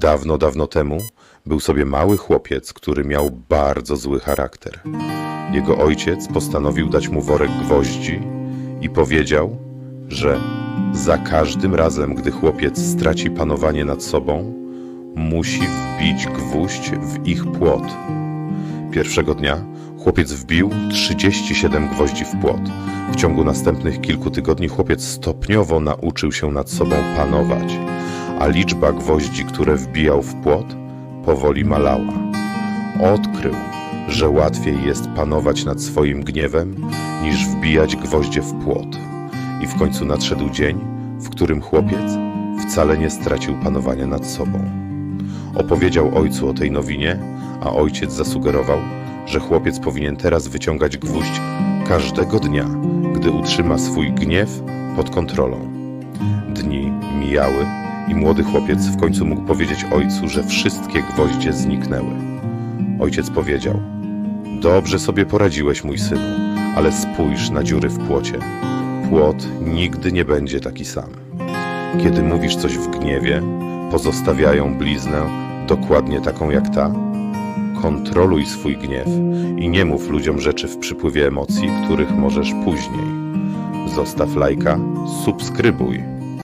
Dawno, dawno temu był sobie mały chłopiec, który miał bardzo zły charakter. Jego ojciec postanowił dać mu worek gwoździ i powiedział, że za każdym razem, gdy chłopiec straci panowanie nad sobą, musi wbić gwóźdź w ich płot. Pierwszego dnia chłopiec wbił 37 gwoździ w płot. W ciągu następnych kilku tygodni chłopiec stopniowo nauczył się nad sobą panować, a liczba gwoździ, które wbijał w płot, powoli malała. Odkrył, że łatwiej jest panować nad swoim gniewem, niż wbijać gwoździe w płot. I w końcu nadszedł dzień, w którym chłopiec wcale nie stracił panowania nad sobą. Opowiedział ojcu o tej nowinie, a ojciec zasugerował, że chłopiec powinien teraz wyciągać gwóźdź każdego dnia, gdy utrzyma swój gniew pod kontrolą. Dni mijały i młody chłopiec w końcu mógł powiedzieć ojcu, że wszystkie gwoździe zniknęły. Ojciec powiedział: Dobrze sobie poradziłeś, mój synu, ale spójrz na dziury w płocie. Płot nigdy nie będzie taki sam. Kiedy mówisz coś w gniewie, pozostawiają bliznę dokładnie taką jak ta. Kontroluj swój gniew i nie mów ludziom rzeczy w przypływie emocji, których możesz później. Zostaw lajka, subskrybuj.